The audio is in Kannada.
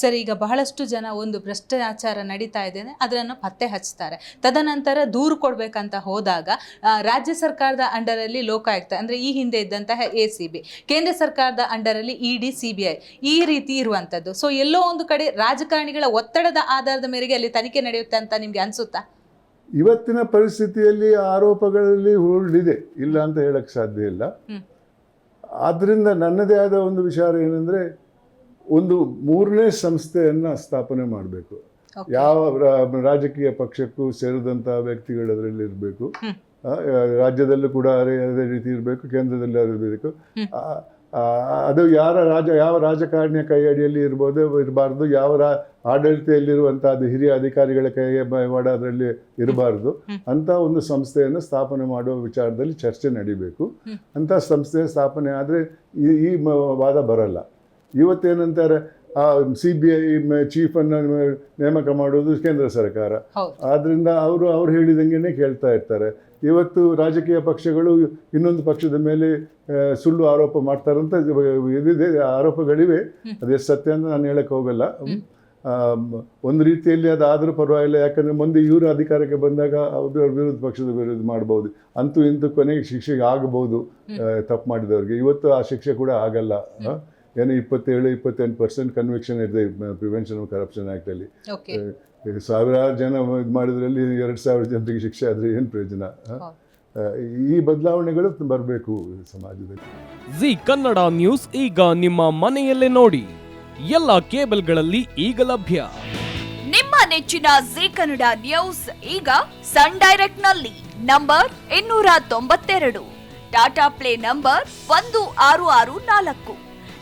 ಸರ್ ಈಗ ಬಹಳಷ್ಟು ಜನ ಒಂದು ಭ್ರಷ್ಟಾಚಾರ ನಡೀತಾ ಇದೆ ಅದನ್ನು ಪತ್ತೆ ಹಚ್ತಾರೆ. ತದನಂತರ ದೂರು ಕೊಡಬೇಕಂತ ಹೋದಾಗ ರಾಜ್ಯ ಸರ್ಕಾರದ ಅಂಡರಲ್ಲಿ ಲೋಕಾಯುಕ್ತ ಅಂದರೆ ಈ ಹಿಂದೆ ಇದ್ದಂತಹ ಎ ಸಿ ಬಿ ಕೇಂದ್ರ ಸರ್ಕಾರದ ಅಂಡರಲ್ಲಿ ಇಡಿ ಸಿ ಬಿ ಐ ಈ ರೀತಿ ಇರುವಂಥದ್ದು. ಸೊ ಎಲ್ಲೋ ಒಂದು ಕಡೆ ರಾಜಕಾರಣಿಗಳ ಒತ್ತಡದ ಆಧಾರದ ಮೇರೆಗೆ ಅಲ್ಲಿ ತನಿಖೆ ನಡೆಯುತ್ತೆ ಅಂತ ನಿಮಗೆ ಅನಿಸುತ್ತಾ? ಇವತ್ತಿನ ಪರಿಸ್ಥಿತಿಯಲ್ಲಿ ಆರೋಪಗಳಲ್ಲಿ ಇದೆ ಇಲ್ಲ ಅಂತ ಹೇಳಕ್ ಸಾಧ್ಯ ಇಲ್ಲ. ಆದ್ದರಿಂದ ಆದ್ರಿಂದ ನನ್ನದೇ ಆದ ಒಂದು ವಿಚಾರ ಏನಂದ್ರೆ ಒಂದು ಮೂರನೇ ಸಂಸ್ಥೆಯನ್ನ ಸ್ಥಾಪನೆ ಮಾಡಬೇಕು. ಯಾವ ರಾಜಕೀಯ ಪಕ್ಷಕ್ಕೂ ಸೇರಿದಂತಹ ವ್ಯಕ್ತಿಗಳು ಅದರಲ್ಲಿ ಇರಬೇಕು. ರಾಜ್ಯದಲ್ಲೂ ಕೂಡ ಅದೇ ರೀತಿ ಇರಬೇಕು ಕೇಂದ್ರದಲ್ಲಿ ಅದು ಇರಬೇಕು. ಅದು ಯಾರ ರಾಜ ಯಾವ ರಾಜಕಾರಣಿಯ ಕೈ ಅಡಿಯಲ್ಲಿ ಇರ್ಬೋದು ಇರಬಾರ್ದು ಯಾವ ರಾ ಅದು ಹಿರಿಯ ಅಧಿಕಾರಿಗಳ ಕೈ ಮಾಡ ಅದರಲ್ಲಿ ಇರಬಾರ್ದು. ಅಂತ ಒಂದು ಸಂಸ್ಥೆಯನ್ನು ಸ್ಥಾಪನೆ ಮಾಡುವ ವಿಚಾರದಲ್ಲಿ ಚರ್ಚೆ ನಡಿಬೇಕು. ಅಂತ ಸಂಸ್ಥೆ ಸ್ಥಾಪನೆ ಆದರೆ ಈ ಈ ವಾದ ಬರಲ್ಲ. ಇವತ್ತೇನಂತಾರೆ ಆ ಸಿ ಬಿ ಐ ಚೀಫನ್ನು ನೇಮಕ ಮಾಡೋದು ಕೇಂದ್ರ ಸರ್ಕಾರ. ಆದ್ರಿಂದ ಅವರು ಅವ್ರು ಹೇಳಿದಂಗೆನೆ ಕೇಳ್ತಾ ಇರ್ತಾರೆ. ಇವತ್ತು ರಾಜಕೀಯ ಪಕ್ಷಗಳು ಇನ್ನೊಂದು ಪಕ್ಷದ ಮೇಲೆ ಸುಳ್ಳು ಆರೋಪ ಮಾಡ್ತಾರಂತ ಇದಿದೆ ಆರೋಪಗಳಿವೆ. ಅದೇ ಅದೆಷ್ಟು ಸತ್ಯ ಅಂತ ನಾನು ಹೇಳಕ್ ಹೋಗಲ್ಲ. ಒಂದು ರೀತಿಯಲ್ಲಿ ಅದಾದ್ರೂ ಪರವಾಗಿಲ್ಲ. ಯಾಕಂದ್ರೆ ಮುಂದೆ ಇವರು ಅಧಿಕಾರಕ್ಕೆ ಬಂದಾಗ ಅವ್ರ ವಿರೋಧ ಪಕ್ಷದ ವಿರೋಧ ಮಾಡಬಹುದು ಅಂತೂ ಇಂತೂ ಕೊನೆಗೆ ಶಿಕ್ಷೆಗೆ ಆಗಬಹುದು ತಪ್ಪು ಮಾಡಿದವ್ರಿಗೆ. ಇವತ್ತು ಆ ಶಿಕ್ಷೆ ಕೂಡ ಆಗಲ್ಲ. ಏನೋ ಇಪ್ಪತ್ತೇಳು ಇಪ್ಪತ್ತೆಂಟು ಪರ್ಸೆಂಟ್ ಕನ್ವಿಕ್ಷನ್ ಇದೆ ಪ್ರಿವೆನ್ಷನ್ ಆಫ್ ಕರಪ್ಷನ್ ಆ್ಯಕ್ಟಲ್ಲಿ ಸಾವಿರಾರು ಜನ ಇದು ಮಾಡಿದ್ರಲ್ಲಿ ಎರಡು ಸಾವಿರ ಜನರಿಗೆ ಶಿಕ್ಷೆ ಆದರೆ ಏನು ಪ್ರಯೋಜನ? ಈ ಬದಲಾವಣೆಗಳು ಬರಬೇಕು ಸಮಾಜದಲ್ಲಿ. ಜಿ ಕನ್ನಡ ನ್ಯೂಸ್ ಈಗ ನಿಮ್ಮ ಮನೆಯಲ್ಲೇ ನೋಡಿ. ಎಲ್ಲ ಕೇಬಲ್ಗಳಲ್ಲಿ ಈಗ ಲಭ್ಯ. ನಿಮ್ಮ ನೆಚ್ಚಿನ ಜಿ ಕನ್ನಡ ನ್ಯೂಸ್ ಈಗ ಸನ್ ಡೈರೆಕ್ಟ್ನಲ್ಲಿ ನಂಬರ್ ಇನ್ನೂರ ತೊಂಬತ್ತೆರಡು. ಟಾಟಾ ಪ್ಲೇ ನಂಬರ್ ಒಂದು ಆರು ಆರು ನಾಲ್ಕು.